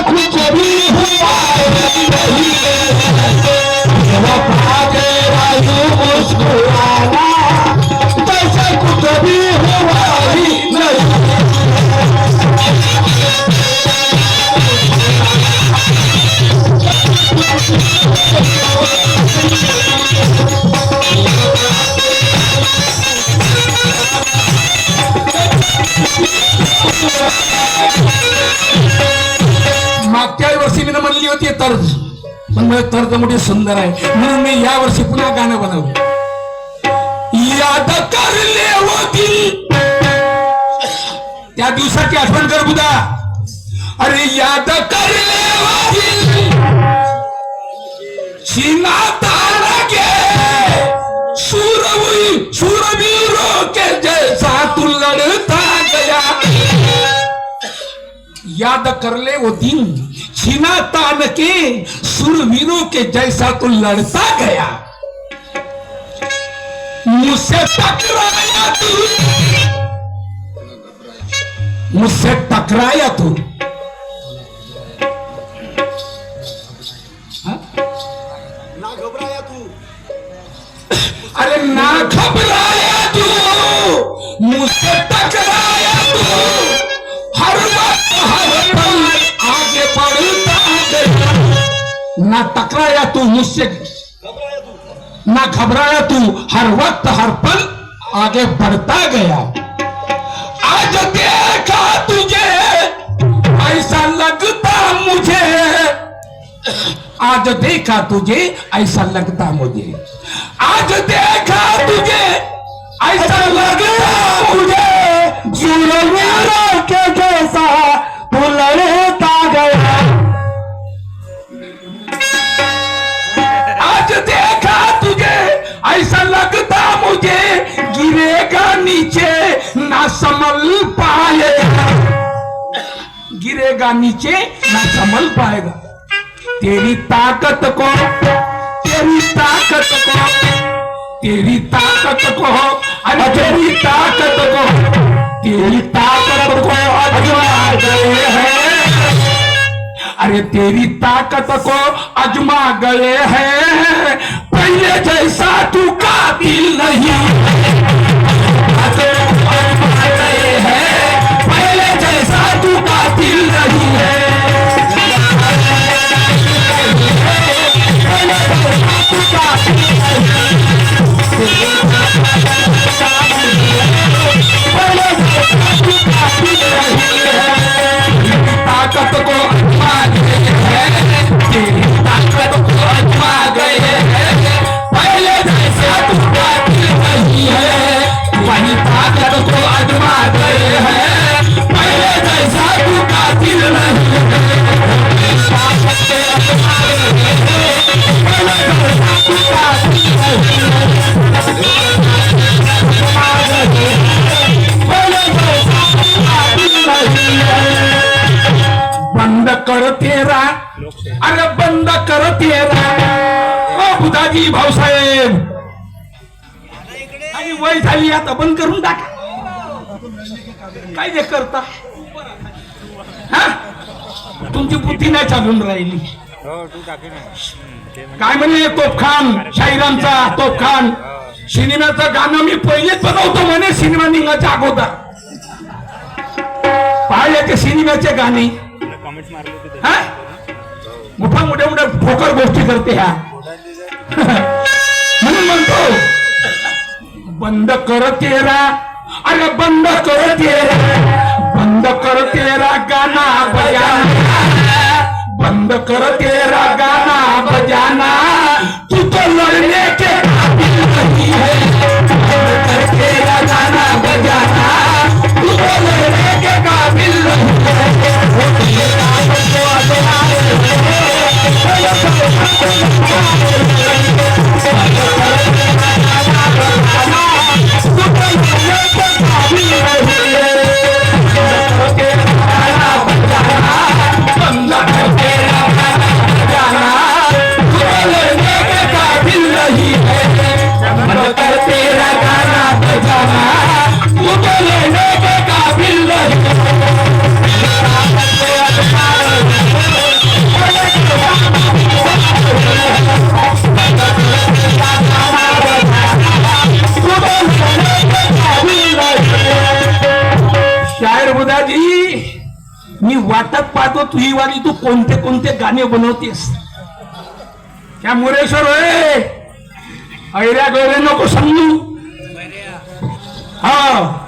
कुछ कुछ भी हुआ मागच्या वर्षी मी म्हणली होती तर्ज. पण मला तर्ज मोठी सुंदर आहे. म्हणून मी या वर्षी पुन्हा गाणं बनवलं. याद करले होती त्या दिवसाची आठवण कर बुधा. अरे याद करले होती सीना तारा के. सूरवीर सूरवीरों के याद कर ले वो दिन। छीना तान के सुरवीरों के जैसा तू लड़ता गया। मुझसे टकराया तू। मुझसे टकराया तू। हाँ? अरे ना घबराया तू। मुझसे ना टकराया तू मुझसे। ना घबराया तू। हर वक्त, हर पल आगे बढ़ता गया। आज देखा तुझे, ऐसा लगता मुझे। आज देखा तुझे, ऐसा लगता मुझे। आज देखा तुझे, ऐसा लगता मुझे। सूरवीरों के नीचे ना संभल पाएगा। गिरेगा नीचे, ना संभल पाएगा। तेरी ताकत को, तेरी ताकत को, तेरी ताकत को, अरे तेरी ताकत को, तेरी ताकत को अजमा गए हैं। अरे तेरी ताकत को अजमा गए हैं। पहले जैसा तू कातिल नहीं। अरे अजमा लागली भाऊसाहेब. आणि वय झाली आता बंद करून टाका. काय जे करता? हा? तुमची बुद्धी नाही चालून राहिली. काय म्हणे तोफखान? शाहिरामचा तोफखान. सिनेमाचं गाणं मी पहिलेच बनवतो म्हणे सिनेमा निघायच्या अगोदर. पाहिले ते सिनेमाचे गाणे. हा? मोठ्या मोठ्या मोठ्या ठोकर गोष्टी करते ह्या. बंद कर तेरा अरे बंद कर तेरा बंद कर तेरा गाना बजाना बंद कर तेरा गाना मी वाटत पाहतो तुही वाली तू कोणते कोणते गाणे बनवतेस? त्या मुरेश्वर होय? ऐऱ्या गैरे नको समजू हा.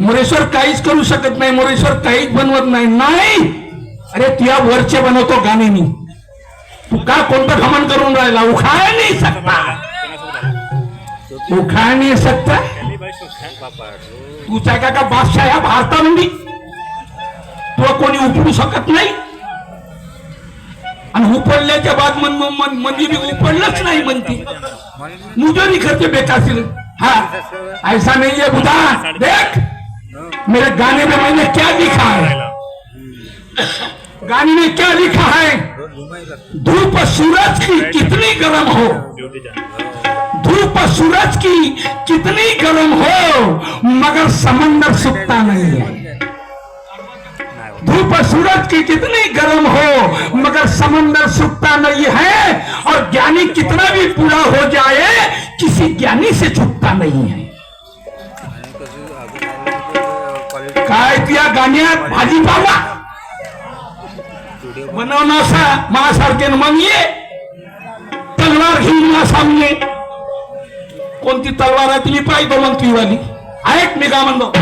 मुरेश्वर काहीच करू शकत नाही मुरेश्वर काहीच बनवत नाही. नाही! अरे तुया वरचे बनवतो गाणे मी. तू का कोणतं घमन करून राहिला? उखाय नाही सकता उखाय नाही सकता तुझा का का बादशाह या भारतामध्ये? तो कोणी उपडू शकत नाही आणि उपडल्याच्या बाद मन मन- मन म्हणजे मी उपडलंच नाही म्हणते नहीं करते बेकार हाँ ऐसा नहीं है बुधा देख मेरे गाने में मैंने क्या लिखा है गाने में क्या लिखा है धूप सूरज की कितनी गर्म हो धूप सूरज की कितनी गर्म हो मगर समंदर सुखता नहीं है धूप सूरज की कितनी गर्म हो, मगर समंदर सुखता नहीं है, और ज्ञानी कितना भी पूरा हो जाए, किसी ज्ञानी से छुपता नहीं है। मग ये तलवार सामने। कोणती तलवार आहे तुम्ही पाहिजे मग वाली। ऐक मी का म्हणतो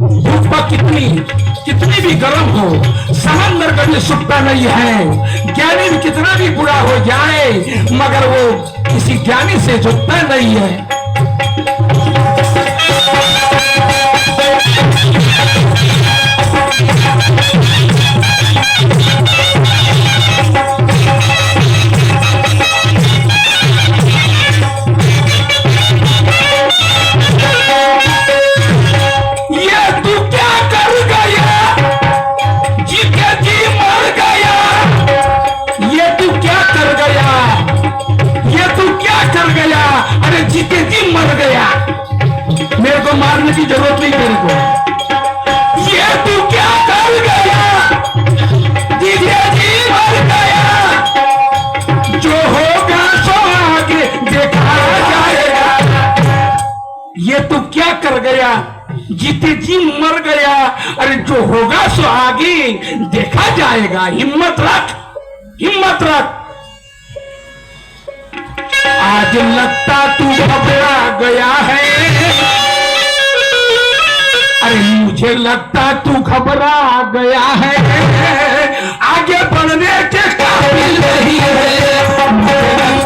धूप कितनी? कितनी भी गर्म हो समंदर कभी सुखता नहीं है। ज्ञानी भी कितना भी बुरा हो जाए, मगर वो किसी ज्ञानी से झुकता नहीं है। ये तू क्या कर गया? जीते जी मर गया। अरे जो होगा सो आगे। देखा जाएगा। हिम्मत रख। हिम्मत रख। आज लगता तू घबरा गया है। अरे मुझे लगता तू घबरा गया है। आगे बढ़ने के काबिल नहीं है।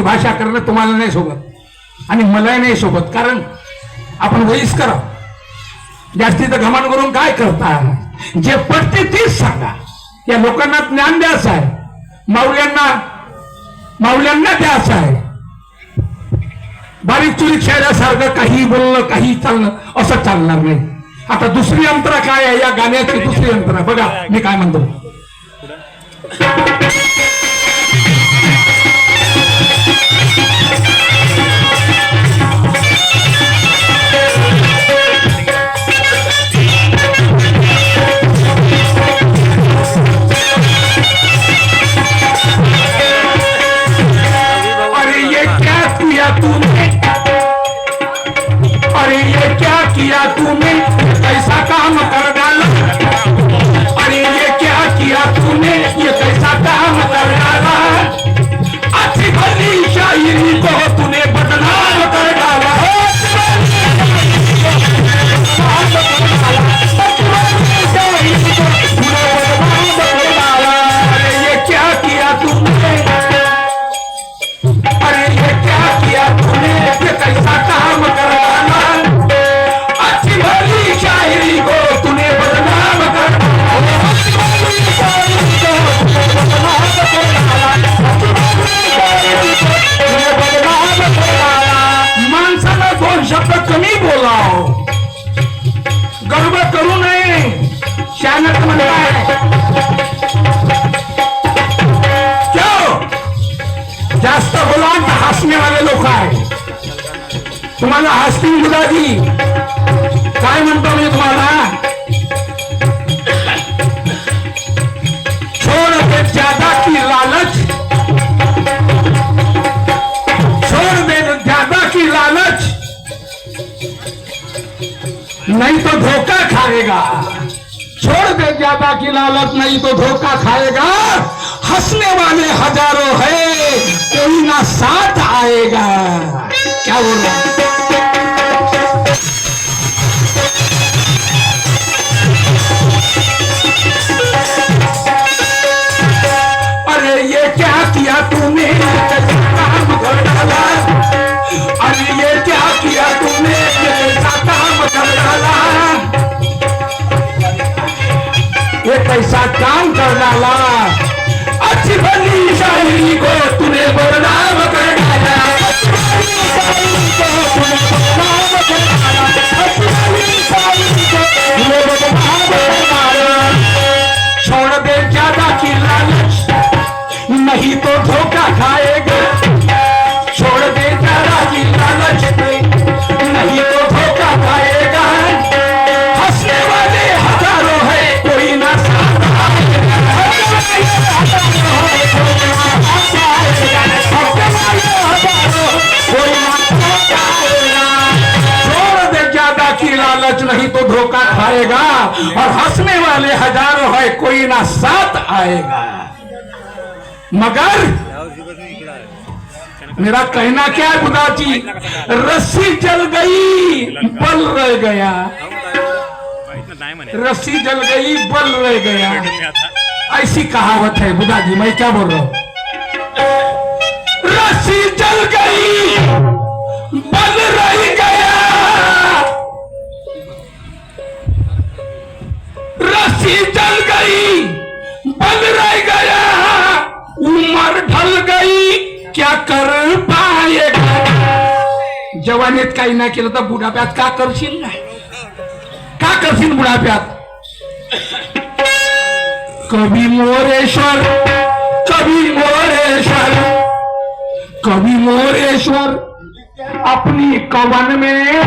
लोकांची भाषा करणं तुम्हाला नाही सोबत. आणि मलाही नाही सोबत कारण आपण वयस करा जास्तीचं घमाण करून काय करता जे पडते तेच सांगा. या लोकांना ज्ञान द्यायचं आहे. माऊल्यांना माऊल्यांना द्यायचं आहे. बारीक चुरी खेळल्यासारखं काही बोललं काही चाललं असं चालणार नाही. आता दुसरी यंत्रा काय आहे? या गाण्याची दुसरी यंत्रा. बघा मी काय म्हणतो. की लालच नहीं तो धोखा खाएगा। हंसने वाले हज़ारों है, कोई ना साथ आएगा। क्या बोल रहा अरे ये क्या किया तूने? कैसा काम कर डाला अच्छी बनी शाही को तूने बदनाम कर डाला. अच्छी बनी शाही को तूने बदनाम कर डाला. धोखा खाएगा और हंसने वाले हज़ारों है, कोई ना साथ आएगा। मगर मेरा कहना क्या है खुदा जी रस्सी जल गई, बल रह गया। रस्सी जल गई, बल रह गया। ऐसी कहावत है बुदा जी मैं क्या बोल रहा हूँ? रस्सी जल गई नाही केलं तर बुडाप्यात का करशील? का करशील बुडाप्यात? कवी मोरेश्वर कवी मोरेश्वर कवी मोरेश्वर अपनी कवन में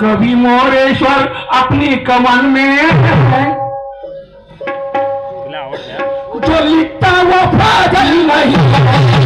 कवि मोरेश्वर अपनी कवन में जो लिखता वो फाजल नहीं